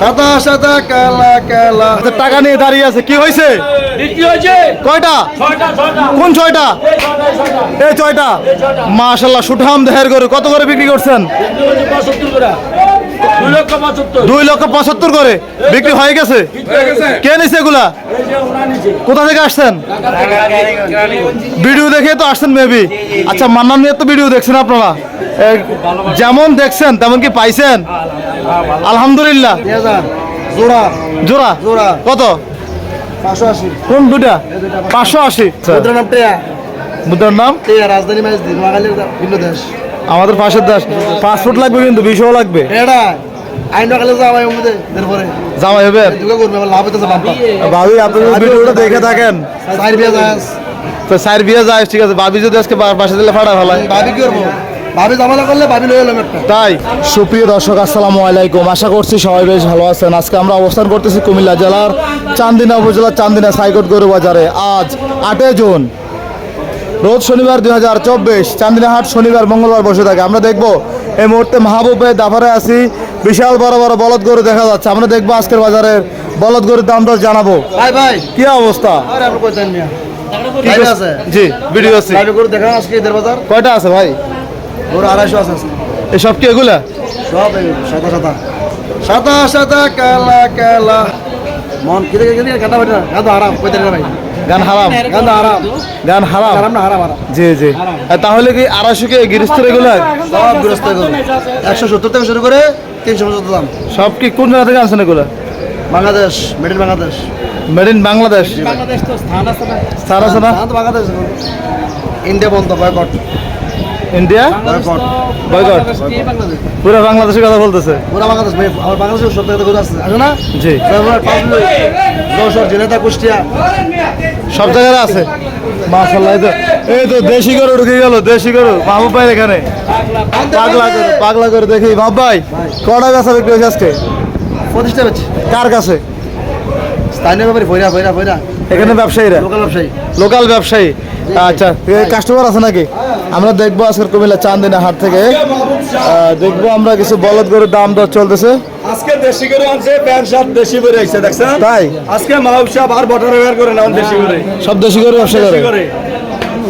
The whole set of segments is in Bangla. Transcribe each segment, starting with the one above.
সাদা সাদা কালা কালা। আচ্ছা, টাকা নিয়ে দাঁড়িয়ে আছে কি হয়েছে? কয়টা? কোন ছয়টা? এই ছয়টা মাশাল্লাহ সুঠাম দেহের করে কত করে বিক্রি করছেন? দুই লক্ষ পঁচাত্তর। করে। বিক্রি হয়ে গেছে? কে নিছে এগুলা? কোথা থেকে আসছেন? ভিডিও দেখে তো আসছেন মেবি আচ্ছা মান্নান নিয়ে তো ভিডিও দেখছেন আপনারা। যেমন দেখছেন তেমন কি পাইছেন? আলহামদুলিল্লাহ। জোড়া। জোড়া? জোড়া। কত? পাঁচশো আশি। কোন দুটা পাঁচশো। আশি। মুদ্রা নাম টেয়া। বুদ্ধার নাম? টেয়া রাজধানী মাইজ দিন নোয়াখালীর ভিন্ন দেশ। আমাদের পাশের দাস। পাসপোর্ট লাগবে কিন্তু বিশও লাগবে। জামাই হবে? ভাবি আপনি ভিডিওটা দেখে থাকেন। তো স্যার বিয়ে যায় ঠিক আছে। ভাবি যদি আজকে বাসা দিলে ফাটা ফেলায়। ভাবি কি করব? ভাবি জামালা করলে ভাবি লয়ে এলাম তাই? সুপ্রিয় দর্শক আসসালামু আলাইকুম। আশা করছি সবাই বেশ ভালো আছেন। আজকে আমরা অবস্থান করতেছি কুমিল্লা জেলার চান্দিনা উপজেলার চান্দিনা সাইকট গরু বাজারে আজ আটই জুন। রোজ শনিবার দুই হাজার চব্বিশ চান্দিনাহাট শনিবার মঙ্গলবার বসে থাকে। আমরা দেখব এই মুহূর্তে মাহবুবে দাফারে আছি। বিশাল বড় বড় বলদ গরু দেখা যাচ্ছে। আমরা দেখব আজকের বাজারের বলদ গরুর দাম দর জানাব। ভাই ভাই। কি অবস্থা? জি ভিডিও আছে। লাইভে আজকে বাজার। কয়টা আছে ভাই? ওর আড়াইশো আছে এসব কি এগুলা? সব সাদা সাদা। সাদা সাদা কালা কালা। মন কি দেখে কাটা বাটা গাদা হারাম কই ভাই? গান হারাম গান হারাম গান হারাম। হারাম না হারাম হারাম। জি জি। তাহলে কি আড়াইশো কে রেগুলার? সব বিরস্ত করে একশো সত্তর থেকে শুরু করে তিনশো পঁচাত্তর দাম। সব কি কোন জায়গা থেকে আনছেন এগুলো? Bangladesh made in Bangladesh. Made in Bangladesh? Bangladesh তো স্থান আছে না। স্থান আছে না? বাংলাদেশ ইন্ডিয়া বন্ধ বয়কট ইন্ডিয়া? বয়কট। পুরো বাংলাদেশের কথা বলতেছে। পুরা বাংলাদেশ ভাই আমার বাংলাদেশের সব আসছে আসে না? জি। যশোর কুষ্টিয়া। সব জায়গায় আছে। মাশাল্লাহ এই তো এই তো দেশি গরু ঢুকে গেল দেশি গরু। মাহবুব ভাই এখানে। পাগলা গরু পাগলা গরু দেখি। বাপ ভাই কটা বেচা বিক্রি হয়েছে আজকে? প্রতিষ্ঠা পেয়েছে কার কাছে স্থানীয় ব্যাপারে ভৈরা ভৈরা ভৈরা। এখানে ব্যবসায়ীরা? লোকাল ব্যবসায়ী। লোকাল ব্যবসায়ী। আচ্ছা কাস্টমার আছে নাকি? আমরা দেখব আজকের কুমিল্লা চান্দিনা হাট থেকে। দেখব আমরা কিছু বলদ গরুর দাম দর চলতেছে। আজকে দেশি আনছে প্যান্ট শার্ট দেশি করে আইছে দেখছেন? তাই? আজকে মাহবুব সাহেব আর বটার ব্যবহার করে না দেশি করে সব দেশি গরু ব্যবসা করে?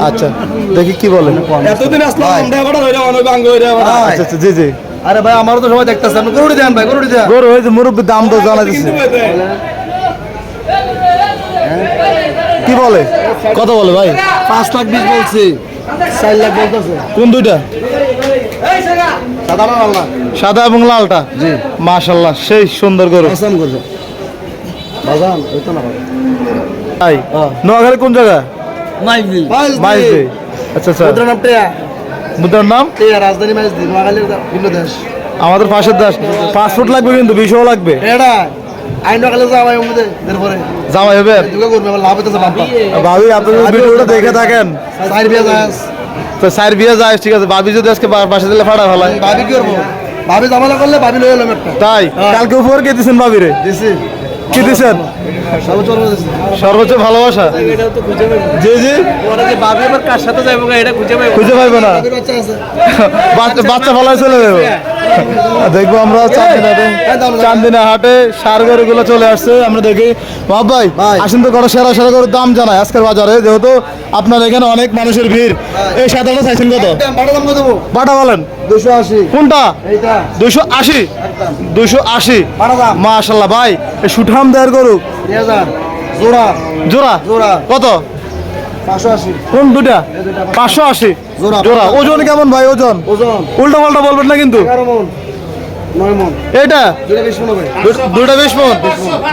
আচ্ছা দেখি কি বলেন এতদিন আসলাম আমরা বড় হইরা অনেক হইরা আচ্ছা আচ্ছা জি জি। আরে ভাই আমারও তো সবাই দেখতেছেন গরুটি দেন ভাই গরুটি দেন। গরু হয়েছে মুরব্বীর দাম তো জানা দিচ্ছে কি বলে? কত বলে ভাই? পাঁচ লাখ বিশ বলছি। চার লাখ বলতেছে। কোন দুইটা? সাদা এবং লালটা? জি। মাশাল্লাহ সেই সুন্দর গরু। ভাই। তাই? হ্যাঁ। নোয়াখালী কোন জায়গা? মাইজদি আচ্ছা আচ্ছা। মুদ্রা নাম টেয়া। বুদ্ধার নাম? টেয়া রাজধানী মাইজ নোয়াখালীর ভিন্ন দেশ। আমাদের পাশের দাস পাসপোর্ট লাগবে কিন্তু বিশও লাগবে। এটা আইন নোয়াখালী যাওয়া মধ্যে এরপরে। জামাই হবে? দুটো করবে আবার লাভ হইতেছে বাম্পা ভাবি আপনি ভিডিওটা দেখে থাকেন। চার বিয়া যায়। তো স্যার বিয়ে যায় ঠিক আছে। ভাবি যদি আজকে বাসা দিলে ফাটা ফেলায়। ভাবি কি করব? ভাবি জামালা করলে ভাবি লয়ে এলাম একটা। তাই? হ্যাঁ। কালকে উপহার কে দিছি। দিচ্ছেন সর্বোচ্চ ভালোবাসা? খুঁজে পাইবো জি জি। ওরা ভাবি আবার কার সাথে এটা খুঁজে পাইবো খুঁজে পাইবে না। বাচ্চা আছে। বাচ্চা বাচ্চা চলে যাবে দেখব আমরা চান্দিনাতে। চান্দিনা হাটে সার গরুগুলো চলে আসছে আমরা দেখি। বাপ ভাই। আসেন তো করে সেরা সেরা গরুর দাম জানায় আজকের বাজারে যেহেতু আপনার এখানে অনেক মানুষের ভিড়। এই সাদাটা চাইছেন কত? বাটা বলেন। দুশো আশি। কোনটা? দুইশো আশি? দুইশো আশি? মাশাল্লাহ ভাই সুঠাম দেয়ের গরু। জোড়া। জোড়া? জোড়া। কত? কোন দুটা পাঁচশো আশি। জোড়া। ওজন কেমন ভাই ওজন? ওজন। উল্টা পাল্টা বলবেন না কিন্তু? এগারো নয় এটা দুটা বিশ হবে। দু- দুইটা বিশ মন?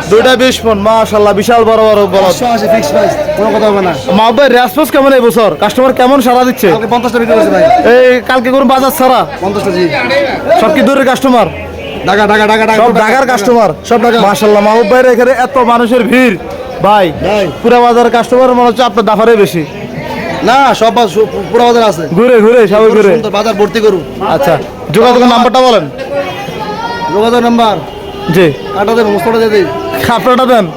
দুইটা বিশ মন মাশাল্লাহ বিশাল বড় বড় বলদ পাঁচশো আশি ফিক্স প্রাইস কোনো কথা হবে না। মা ভাই রেসপন্স কেমন এই বছর? কাস্টমার কেমন সারা দিচ্ছে? পঞ্চাশটা বিক্রি করেছে ভাই। এই কালকে কোন বাজার ছাড়া পঞ্চাশটা জি। সব কি দূরের কাস্টমার ঢাকা ঢাকা ঢাকা ঢাকা। সব ঢাকার কাস্টমার সব ঢাকা। মাশাল্লাহ মাহবুব ভাইয়ের এখানে এত মানুষের ভিড়। ভাই। পুরা বাজার কাস্টমার মনে হচ্ছে আপনার দাফারে বেশি। না সব সু- বাজার আছে। ঘুরে ঘুরে সবাই ঘুরে। বাজার ভর্তি করু আচ্ছা যোগাযোগের নাম্বারটা বলেন। যোগাযোগ নাম্বার? জি। কাটা দেবো মুস্তফা দিয়ে দিই। আপনারটা দেন।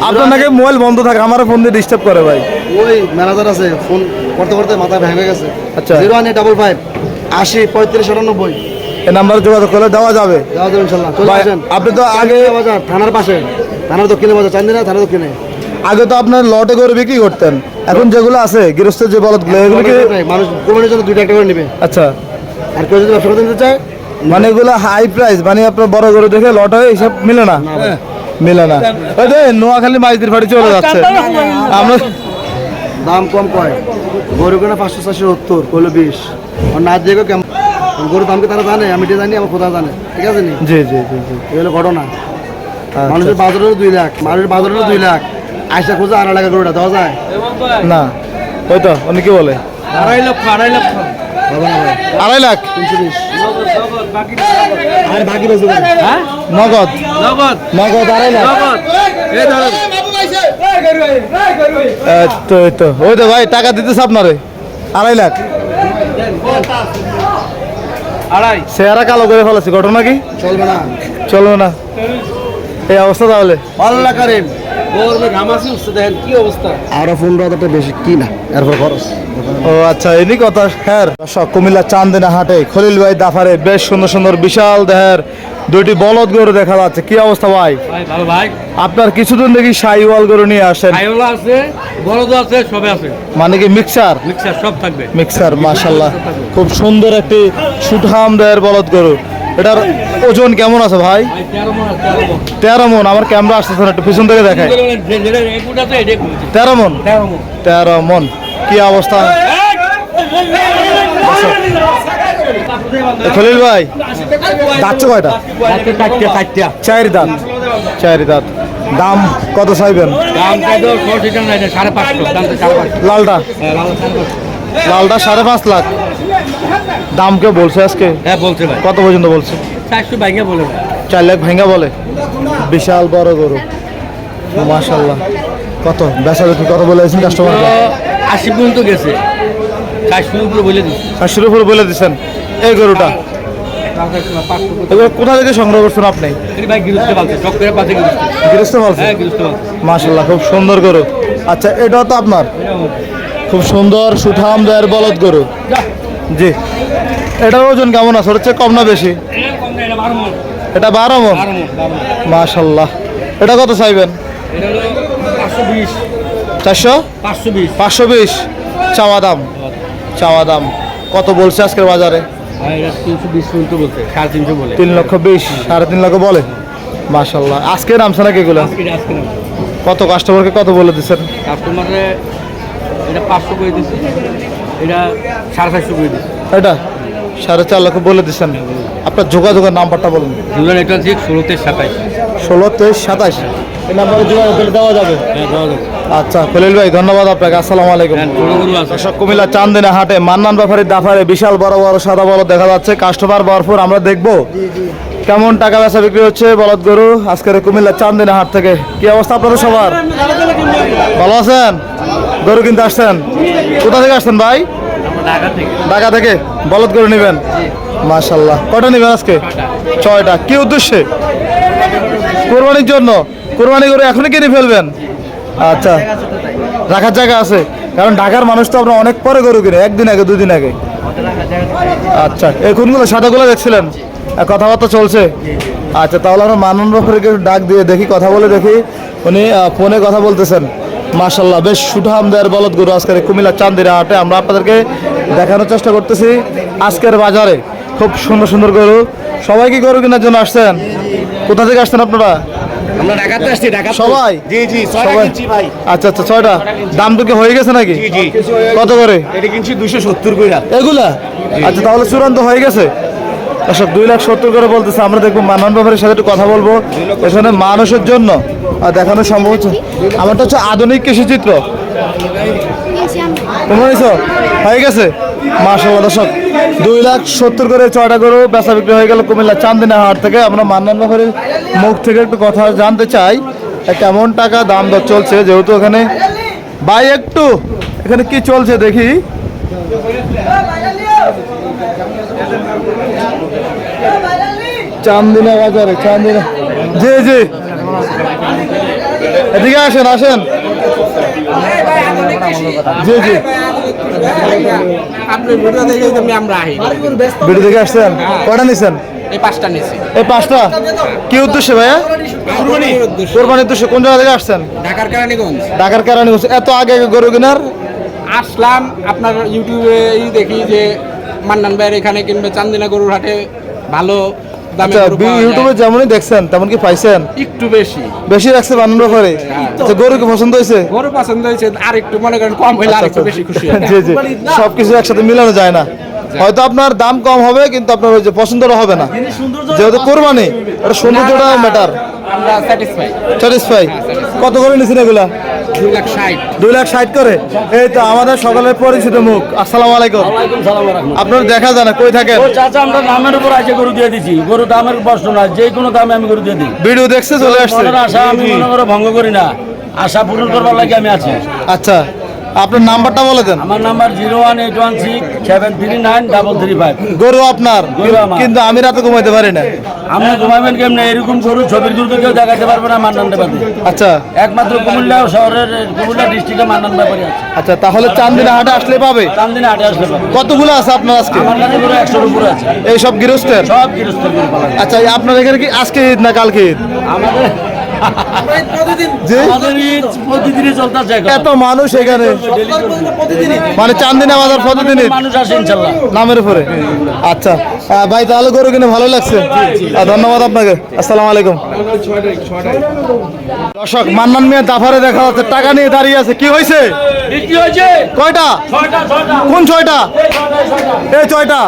আপনার নাকি মোবাইল বন্ধ থাকে আমার ফোন দিয়ে ডিস্টার্ব করে ভাই। ওই ম্যানেজার আছে ফোন করতে করতে মাথা ভেঙে গেছে। আচ্ছা। জিরো ওয়ান ডাবল ফাইভ আশি পঁয়ত্রিশ আটানব্বই। এই নাম্বারে যোগাযোগ করলে দেওয়া যাবে। যাওয়া যাবে ইনশাল্লাহ। আপনি তো আগে বাজার থানার পাশে। থানার দক্ষিণে বাজার চান্দিনা থানার দক্ষিণে। আগে তো আপনার লটে করে বিক্রি করতেন। এখন যেগুলো আছে গৃহস্থের যে বলদগুলো এগুলো কি মানুষ কোরবানির জন্য দুইটা একটা করে নেবে। আচ্ছা। আর কেউ যদি ব্যবসা করতে নিতে চায় মানে এগুলো হাই প্রাইস মানে আপনার বড় গরু দেখে লট হয় এইসব মিলে না? মিলে না। নোয়াখালী মাইজদির ফাড়ি চলে যাচ্ছে। আমরা দাম কম কয়? গরু কেনা পাঁচশো চারশো সত্তর কইলো বিশ। আর না দিয়ে কেমন গরুর দামকে তারা জানে? আমি এটা জানি আমার কোথাও জানে। ঠিক আছে নি? জি জি জি জি। এগুলো ঘটনা। আচ্ছা। মানুষের বাজার হলো দুই লাখ মানুষের বাজার হলো দুই লাখ। আইসা খোঁজা আড়াই লাখ গরুটা দেওয়া যায়? না। ওই তো উনি কি বলে? আড়াই লক্ষ আড়াই লক্ষ। ভাই আড়াই লাখ? আর বাকি রয়েছে ভাই। হ্যাঁ? নগদ। নগদ। নগদ আড়াই লাখ। নগদ। এই ধরেন এই তো এই তো। ওই তো ভাই টাকা দিতেছে আপনারে। আড়াই লাখ। আড়াই। চেহারা কালো করে ফেলেছে ঘটনা কি? চলবে না। চলবে না। এই অবস্থা তাহলে। আল্লাহ কারিম। গরমে ঘামাসি উঠছে দেখেন কি অবস্থা। আরও পনেরো হাজারটা বেশি কি না এরপর খরচ। ও আচ্ছা এনি কথা হ্যাঁ। দর্শক কুমিল্লা চান্দিনা হাটে খলিল ভাই দাফারে বেশ সুন্দর সুন্দর বিশাল দেহের দুইটি বলদ গরু দেখা যাচ্ছে। কি অবস্থা ভাই? ভাই ভালো ভাই। আপনার কিছুদিন দেখি সাইওয়াল গরু নিয়ে আসেন। আইওলা আছে বড়দ আছে সবে আছে। মানে কি মিক্সার? মিক্সার সব থাকবে। মিক্সার মাশাল্লাহ খুব সুন্দর একটি সুঠাম দেহের বলদ গরু। এটার ওজন কেমন আছে ভাই তেরো মন আমার ক্যামেরা আসতেছে না একটু পিছন থেকে দেখায়। তেরো মন তেরো মন। কি অবস্থা খলিল ভাই যাচ্ছে কয়টা। চার দাঁত চার দাঁত দাম কত চাইবেন। লালটা হ্যাঁ। লালটা সাড়ে পাঁচ লাখ দাম কেউ বলছে আজকে? হ্যাঁ বলছে ভাই। কত পর্যন্ত বলছে? চারশো বাইকে বলে। চার লাখ ভেঙে বলে? বিশাল বড় গরু। মাশাল্লাহ কত? বেচা বিক্রি কত বলেছেন কাস্টমার তো আশি পর্যন্ত গেছে। চারশোর উপরে বলে দিচ্ছি চারশোর উপর বলে দিচ্ছেন এই গরুটা? এগুলো কোথা থেকে সংগ্রহ করছেন আপনি? বলছেন হ্যাঁ খুব সুন্দর গরু। আচ্ছা এটাও তো আপনার? খুব সুন্দর সুঠাম দেয়ের বলদ গরু। জি। এটার ওজন কেমন আছে? ওর হচ্ছে কম না বেশি? এটা বারো মন মাশাল্লাহ। এটা কত চাইবেন? চারশো? পাঁচশো বিশ। চাওয়া দাম? চাওয়া দাম। কত বলছে আজকের বাজারে? তিন লক্ষ বিশ সাড়ে তিন লক্ষ বলে? মাশাল্লাহ। আজকে নামছে নাকি এগুলো? কত কাস্টমারকে কত বলে দিচ্ছেন কাস্টমারে এটা পাঁচশো করে দিচ্ছি এটা সাড়ে চারশো করে দিচ্ছি। এটা? সাড়ে চার লক্ষ বলে দিচ্ছেন। আপনার যোগাযোগের নাম্বারটা বলুন। দুজন এটা হচ্ছে ষোলোতে সাতাইশ। ষোলো তেইশ সাতাশ এই নাম্বারে যোগাযোগ করে দেওয়া যাবে? হ্যাঁ আচ্ছা খলিল ভাই ধন্যবাদ আপনাকে। আসসালামু আলাইকুম। হ্যাঁ দর্শক কুমিল্লা চান্দিনা হাটে মান্নান ব্যাপারীর দাফারে বিশাল বড় বড় সাদা বলদ দেখা যাচ্ছে। কাস্টমার ভরপুর আমরা দেখব কেমন টাকা বেচা বিক্রি হচ্ছে বলদ গরু। আজকের কুমিল্লা চান্দিনা হাট থেকে। কি অবস্থা আপনাদের সবার? ভালো আছেন? গরু কিনতে আসছেন? কোথা থেকে আসছেন ভাই? ঢাকা থেকে। বলদ গরু নেবেন? মাশাল্লাহ কটা নেবেন আজকে? ছয়টা। কি উদ্দেশ্যে? কোরবানির জন্য? কোরবানি গরু এখনই কিনে ফেলবেন? আচ্ছা। রাখার জায়গা আছে। কারণ ঢাকার মানুষ তো আপনার অনেক পরে গরু কিনে, একদিন আগে, দুদিন আগে। আচ্ছা। এই কোনগুলো সাদাগুলো দেখছিলেন? কথাবার্তা চলছে। আচ্ছা তাহলে আমরা মানন ব্যাপারে ডাক দিয়ে দেখি, কথা বলে দেখি। উনি ফোনে কথা বলতেছেন। মাশাল্লাহ বেশ সুঠাম দেয়ার বলদ গরু আজকের কুমিল্লা চান্দিরা হাটে। আমরা আপনাদেরকে দেখানোর চেষ্টা করতেছি আজকের বাজারে। খুব সুন্দর সুন্দর গরু। সবাই কি গরু কেনার জন্য আসছেন? কোথা থেকে আসছেন আপনারা? আমরা ঢাকাতে আসছি ঢাকা সবাই? জি জি সবাই? ভাই। আচ্ছা আচ্ছা ছয়টা? দাম তো কি হয়ে গেছে নাকি? জি। কত করে? এটা কিনছি দুশো সত্তর এগুলা? আচ্ছা তাহলে চূড়ান্ত হয়ে গেছে। দর্শক, দুই লাখ সত্তর করে বলতেছে, আমরা দেখব মানন ব্যাপারের সাথে একটু কথা বলব এখানে মানুষের জন্য। আর দেখানো সম্ভব হচ্ছে, আমারটা হচ্ছে আধুনিক কৃষি চিত্র তোমরা নিছো হয়ে গেছে? মাসাল্লাহ দর্শক, দুই লাখ সত্তর করে ছয়টা গরু বেচা বিক্রি হয়ে গেল কুমিল্লা চান্দিনা হাট থেকে। আমরা মান্নান ব্যাপারের মুখ থেকে একটু কথা জানতে চাই কেমন টাকা দাম দর চলছে? যেহেতু এখানে ভাই, একটু, এখানে কি চলছে দেখি। চান্দিনা বাজারে চান্দিনা জি জি। এদিকে আসেন আসেন। জি জি। আপনি ভিডিও দেখে তুমি আমরা আহি। ভিডিও দেখে আসছেন? কয়টা নিছেন? এই পাঁচটা নিয়েছি এই পাঁচটা? কি উদ্দেশ্যে ভাইয়া? কোরবানির উদ্দেশ্যে। কোন জায়গা থেকে আসছেন? ঢাকার কেরানীগঞ্জ। ঢাকার এত আগে গরু কেনার? আসলাম আপনার ইউটিউবে দেখি যে মান্নান ভাইয়ের এখানে কিনবে চান্দিনা গরুর হাটে ভালো আচ্ছা ইউটিউবে যেমনই দেখছেন তেমন কি পাইছেন? একটু বেশি। বেশি রাখছে বানানোর ব্যাপারে আচ্ছা গরু কি পছন্দ হয়েছে? গরু পছন্দ হয়েছে আর একটু মনে করেন কম হইলে আর একটু বেশি খুশি জি জি সবকিছু একসাথে মিলানো যায় না। হয়তো আপনার দাম কম হবে কিন্তু আপনার ওই যে পছন্দটা হবে না। যেহেতু কোরবানি এটা সৌন্দর্যটা ম্যাটার স্যাটিসফাই কত করে নিছেন এগুলা? দুই লাখ ষাট। করে? এই তো আমাদের সকলের পরিচিত মুখ। আসসালামু আলাইকুম। আপনার দেখা যায় না কই থাকেন? ও চাচা আমরা নামের উপর আছে গরু দিয়ে দিছি। গরু দামের প্রশ্ন না যে কোনো দামে আমি গরু দিয়ে দিই। ভিডিও দেখছে চলে আসছে। আশা আমি মনে করে ভঙ্গ করি না। আশা পূরণ করবার লাগে আমি আছি। আচ্ছা। আপনার নাম্বারটা বলে দেন। আমার number zero one eight one six seven three nine double three five. গরু আপনার কিন্তু আমি রাতে ঘুমাইতে পারি না। আপনি ঘুমাবেন কেমনে? এরকম গরু ছবির তো কেউ দেখাতে পারবে না মান্নান বাদে। আচ্ছা। একমাত্র কুমিল্লা শহরের কুমিল্লা ডিস্ট্রিক্টে মান্নান ব্যাপারে আছে। আচ্ছা তাহলে চান্দিনা হাটে আসলে পাবে? চান্দিনে হাটে আসলে পাবে। কতগুলো আছে আপনার আজকে? আমার কাছে একশোর উপরে আছে। এই সব গৃহস্থের? সব গৃহস্থের। আচ্ছা আপনার এখানে কি আজকে ঈদ না কালকে ঈদ? আমাদের এত মানুষ এখানে। মানে চান্দিনা বাজার প্রতিদিন মানুষ আসে ইনশাল্লাহ। নামের উপরে। আচ্ছা। ভাই তাহলে গরু কিনে ভালো লাগছে। ধন্যবাদ আপনাকে। আসসালামু আলাইকুম। দর্শক মান্নান মিয়া দাফারে দেখা যাচ্ছে। টাকা নিয়ে দাঁড়িয়ে আছে। কি হয়েছে? কয়টা? কোন ছয়টা? এই ছয়টা,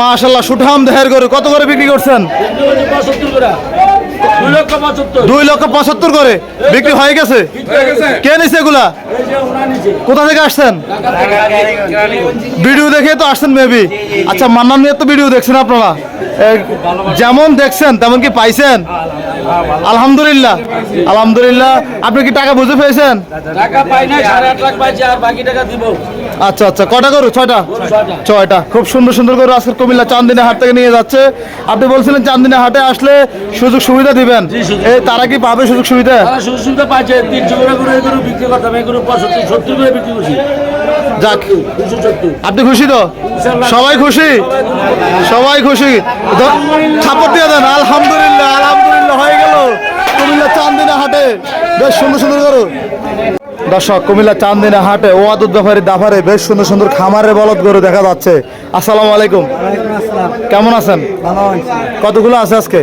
মাশাল্লাহ সুঠাম দেহের গরু। কত করে বিক্রি করছেন? দুই লক্ষ লক্ষ পঁচাত্তর করে, বিক্রি হয়ে গেছে। কে নিছে এগুলা? কোথা থেকে আসছেন? ভিডিও দেখে তো আসছেন মেবি আচ্ছা মান্নান মিয়ার তো ভিডিও দেখছেন আপনারা। যেমন দেখছেন, তেমন কি পাইছেন? আলহামদুলিল্লাহ। আলহামদুলিল্লাহ। আপনি কি টাকা বুঝে পেয়েছেন টাকা পাই না সাড়ে আট লাখ পাইছে, আর বাকি টাকা দিব। আচ্ছা আচ্ছা কটা গরু? ছয়টা? ছয়টা। খুব সুন্দর সুন্দর গরু আজকে কুমিল্লা চান্দিনা হাট থেকে নিয়ে যাচ্ছে। আপনি বলছিলেন চান্দিনা হাটে আসলে সুযোগ সুবিধা দিবেন। এই তারা কি পাবে সুযোগ সুবিধা? সুযোগ সুবিধা পাইছে। তিনশো করে করে গরু বিক্রি করতাম এই গরু পঁচাত্তর সত্তর করে বিক্রি করছি। যাক। আপনি খুশি তো? সবাই খুশি? সবাই খুশি? দ- দিয়ে দেন। আলহামদুলিল্লাহ আলহামদুলিল্লাহ হয়ে গেল কুমিল্লা চান্দিনা হাটে। বেশ সুন্দর সুন্দর করো দর্শক কুমিল্লা চান্দিনা হাটে ওয়াদুদ ব্যাপারী দাফারে বেশ সুন্দর সুন্দর খামারের বলদ গরু দেখা যাচ্ছে। আসসালামু আলাইকুম। কেমন আছেন? কতগুলো আছে আজকে?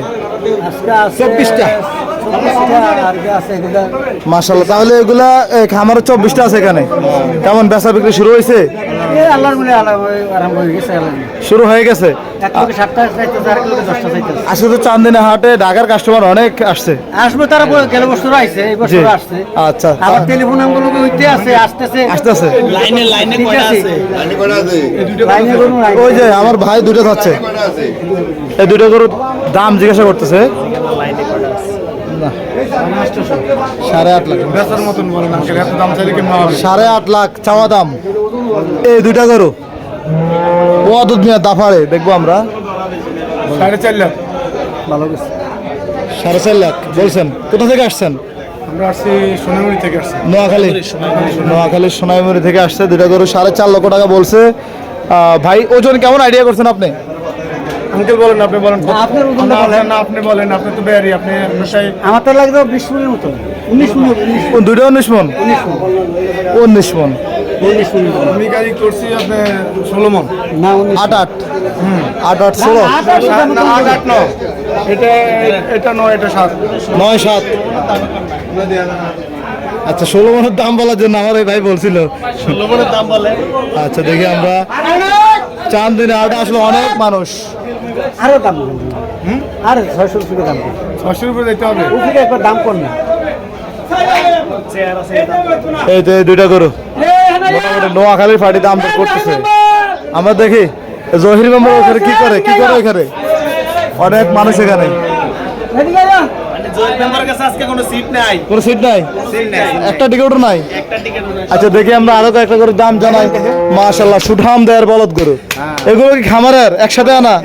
চব্বিশটা। মাসাল্লাহ তাহলে এগুলা এ, খামারের চব্বিশটা আছে এখানে। কেমন বেচা বিক্রি শুরু হয়েছে? আল্লাহর আরম্ভ গেছে শুরু হয়ে গেছে? আজকে তো চান্দিনা হাটে ঢাকার কাস্টমার অনেক আসছে। আসবে তারা গেল বছর আইছে এই বছর আসছে। আচ্ছা। আবার টেলিফোন হইতে আছে আসতেছে। আসতেছে। লাইনে লাইনে কয়টা আছে? লাইনে কোনো নাই ওই যে আমার ভাই দুটো যাচ্ছে। এই দুটো গরুর দাম জিজ্ঞাসা করতেছে। না। সাড়ে আট লাখ। সাড়ে আট লাখ চাওয়া দাম। এই দুইটা গরু। অদূত মিয়া দাফারে দেখব আমরা। সাড়ে চার লাখ। সাড়ে চার লাখ বলছেন কোথা থেকে আসছেন? আমরা আসছি সোনামুড়ি থেকে আসছি। নোয়াখালী। নোয়াখালী সোনাইমুড়ি থেকে আসছে। দুটা গরু সাড়ে চার লক্ষ টাকা বলছে। ভাই ওজন কেমন আইডিয়া করছেন আপনি? আঙ্কেল বলেন আপনি বলেন। আপনার ওজনটা বলেন। না আপনি বলেন আপনি তো বেয়ারি আপনি আমার তো লাগবে বিশ মিনিট মতো। উনিশ ও, দুইটা উনিশ মন? উনিশ মন। উনিশ মিনিট আমি গাড়ি করছি আপনি ষোলো মন। না আট আট। আট আট ষোলো। আট আট না, না, আট আট ন এটা এটা নয় এটা সাত। নয় সাত। আচ্ছা ষোলো মনের দাম বলার জন্য আমার এই ভাই বলছিল। ষোলো মনের দাম বলে। আচ্ছা দেখি আমরা। চার দিনে আট আসলে অনেক মানুষ। আরও দাম আর ছয়শো রুপিকে দাম কম। ছশোর উপরে হবে? রুপিকে একবার দাম কম না। এই তো এই দুইটা গরু। নোয়াখালীর ফাটি দাম করতেছে। আমরা দেখি জহির মেম্বার ওখানে কি করে? কি করে ওখানে অনেক মানুষ এখানে। কোনো সিট নাই। একটা টিকিটও নাই? আচ্ছা দেখি আমরা আরও কয়েকটা করে দাম জানাই। মাশাল্লাহ সুঠাম দেয়ের বলদ গরু। এগুলো কি খামারের? একসাথে আনা?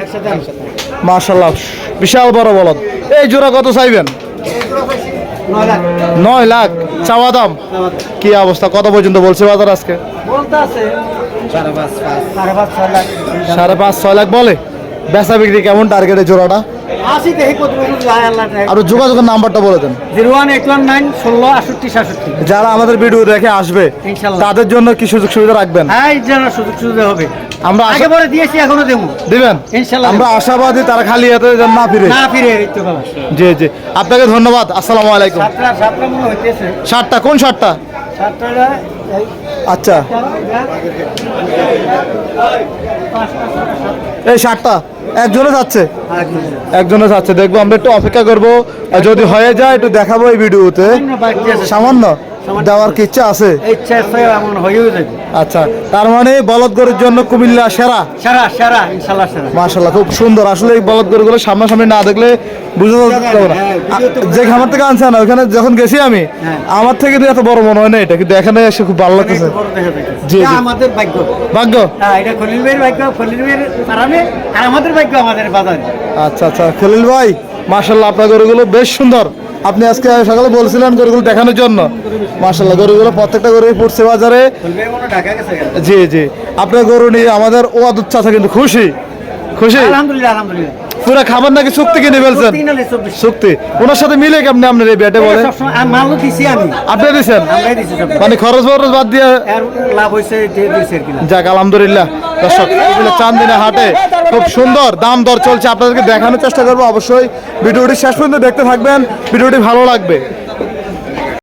মাশাল্লাহ বিশাল বড় বলদ। এই জোড়া কত চাইবেন? নয় লাখ। চাওয়া দাম? কি অবস্থা? কত পর্যন্ত বলছে বাজার আজকে? বলতে সাড়ে পাঁচ ছয় লাখ। সাড়ে পাঁচ ছয় লাখ বলে। বেচা বিক্রি কেমন টার্গেটে জোড়াটা? আর যোগাযোগের নাম্বারটা বলে দেন। Zero one eight one nine ষোলো আটষট্টি সাতষট্টি। যারা আমাদের ভিডিও দেখে আসবে তাদের জন্য কি সুযোগ সুবিধা রাখবেন? হ্যাঁ সুযোগ সুবিধা হবে। আমরা আগে পরে দিয়েছি এখনও দেবো। দিবেন? আমরা আশাবাদী তারা খালি হাতে যেন না ফিরে। না ফিরে জি জি। আপনাকে ধন্যবাদ। আসসালামু আলাইকুম। সাতটা কোন সাতটা? আচ্ছা। এই ষাটটা একজনে যাচ্ছে। একজনে যাচ্ছে। দেখব আমরা একটু অপেক্ষা করব। যদি হয়ে যায় একটু দেখাবো এই ভিডিওতে। সামান্য? দেওয়ার কি ইচ্ছা আছে? ইচ্ছা আছে এমন হয়েও যাবে। আচ্ছা তার মানে বলদ গরুর জন্য কুমিল্লা সেরা? সারা সারা সারা। মাশাল্লাহ খুব সুন্দর। আসলে এই বলদ গরুগুলো সামনাসামনি না দেখলে বুঝতে পারব না। হ্যাঁ, যে খামার থেকে আনছেন ওখানে যখন গেছি আমি হ্যাঁ। আমার থেকে তো এত বড় মনে হয় না এটা কিন্তু এখানে এসে খুব ভালো লাগতেছে। যাইতেছে। জি, আমাদের ভাগ্য। ভাগ্য? হ্যাঁ এটা খলিল ভাইয়ের ভাগ্য খলিল ভাইয়ের পারামে আর আমাদের ভাগ্য আমাদের বাজারে। আচ্ছা আচ্ছা খলিল ভাই মাশাল্লাহ আপনার গরুগুলো বেশ সুন্দর। আপনি আজকে সকালে বলছিলেন গরুগুলো দেখানোর জন্য। মার্শাল্লাহ গরুগুলো প্রত্যেকটা গরুই পড়ছে বাজারে। জি জি। আপনার গরু নিয়ে আমাদের ওয়াদুদ আছে কিন্তু খুশি। খুশি? আলহামদুলিল্লাহ আলহামদুলিল্লাহ। পুরো খাবার নাকি চুক্তি কিনে ফেলছেন? চুক্তি ওনার সাথে মিলে কেমনি আপনার এই ব্যাটে বলে মালও দিছি আমি। আপনি মানে খরচ বরচ বাদ দিয়ে লাভ হয়েছে। যাক আলহামদুলিল্লাহ। দর্শক চান্দিনা হাটে খুব সুন্দর দাম দর চলছে। আপনাদেরকে দেখানোর চেষ্টা করব অবশ্যই। ভিডিওটি শেষ পর্যন্ত দেখতে থাকবেন। ভিডিওটি ভালো লাগবে।